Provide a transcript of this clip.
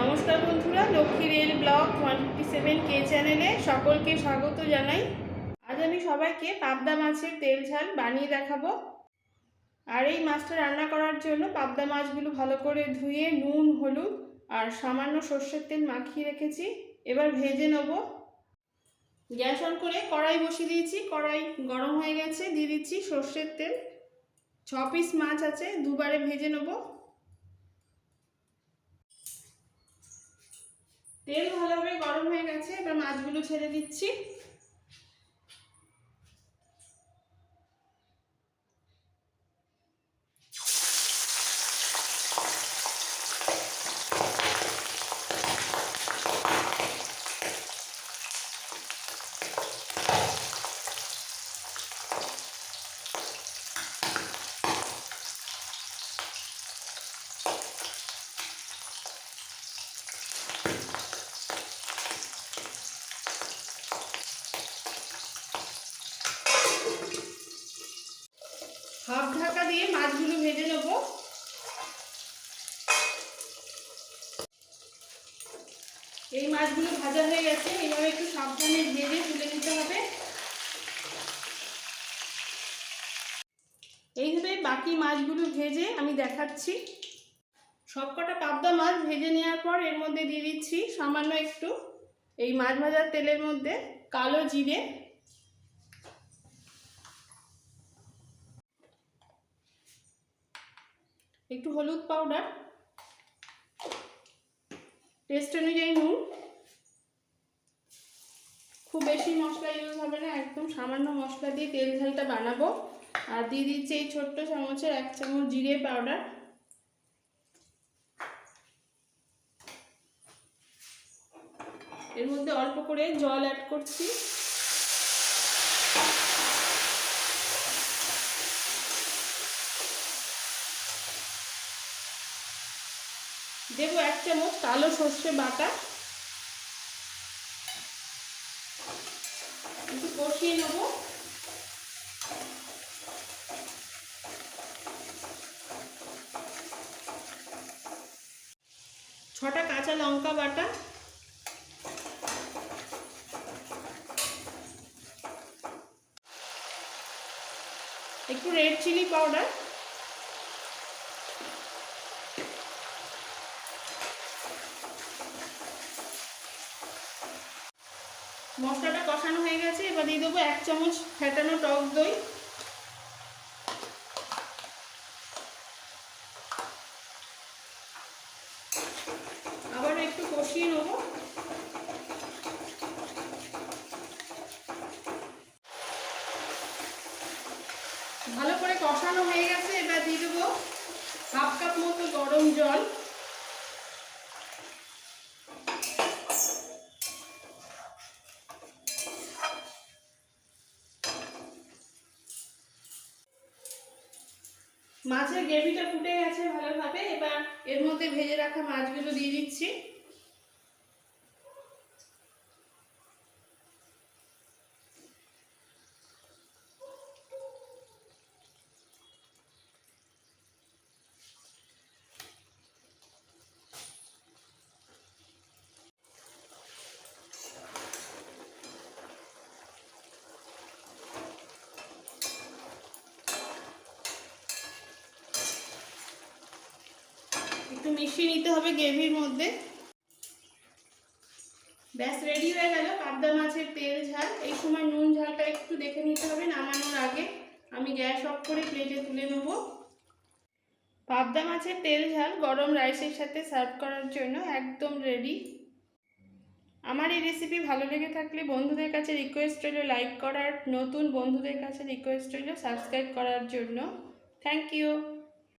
নমস্কার বন্ধুরা, Lakshmi rail blog one fifty seven কে চ্যানেলে সকলকে স্বাগত জানাই। আজ আমি সবাইকে পাবদা মাছের তেল ঝাল বানিয়ে দেখাবো। আর এই মাছটা রান্না করার জন্য পাবদা মাছগুলো ভালো করে ধুয়ে নুন, হলুদ আর সামান্য সর্ষের তেল মাখিয়ে রেখেছি। এবার ভেজে নেব। গ্যাস অন করে কড়াই বসিয়ে দিয়েছি। কড়াই গরম হয়ে গেছে, দিয়ে দিচ্ছি সর্ষের তেল। ছ পিস মাছ আছে, দুবারে ভেজে নেব। তেল ভালোভাবে গরম হয়ে গেছে এবার মাছগুলো ছেড়ে দিচ্ছি। হাফ ঢাকা দিয়ে মাছগুলো ভেজে নেব। এই মাছগুলো ভাজা হয়ে গেছে এভাবে একটু সাবধানে ভেজে তুলে নিতে হবে। এইভাবে বাকি মাছগুলো ভেজে আমি দেখাচ্ছি। সবকটা পাবদা মাছ ভেজে নেওয়ার পর এর মধ্যে দিয়ে দিচ্ছি সামান্য একটু। এই মাছ ভাজার তেলের মধ্যে কালো জিরে একটু হলুদ পাউডার টেস্ট অনুযায়ী নুন। খুব বেশি মশলা ইউজ হবে না, একদম সামান্য মশলা দিয়ে তেল ঝালটা বানাবো। আর দিয়ে দিচ্ছি এই ছোট্ট চামচের এক চামচ জিরে পাউডার এর মধ্যে অল্প করে জল অ্যাড করছি। দেবো এক চামচ কালো সর্ষে বাটা। একটু কষিয়ে নেব। ছটা কাঁচা লঙ্কা বাটা। একটু রেড চিলি পাউডার মশলাটা কষানো হয়ে গেছে, এবার দিয়ে দেবো এক চামচ ফেটানো টক দই। আবার একটু কষিয়ে নেব। ভালো করে কষানো হয়ে গেছে, এবার দিয়ে দেবো হাফ কাপ মতো গরম জল। মাছের গ্রেভিটা ফুটে গেছে ভালোভাবে। এবার এর মধ্যে ভেজে রাখা মাছগুলো দিয়ে দিচ্ছি। একটু মিশিয়ে নিতে হবে গ্রেভির মধ্যে। ব্যাস রেডি হয়ে গেল। পাবদা মাছের তেল ঝাল। এই সময় নুন ঝালটা একটু দেখে নিতে হবে, নামানোর আগে আমি গ্যাস অফ করে প্লেটে তুলে নেব। পাবদা মাছের তেল ঝাল গরম রাইসের সাথে সার্ভ করার জন্য একদম রেডি আমার এই রেসিপি ভালো লেগে থাকলে বন্ধুদের কাছে রিকোয়েস্ট রইল লাইক করার, নতুন বন্ধুদের কাছে রিকোয়েস্ট রইল সাবস্ক্রাইব করার জন্য। Thank you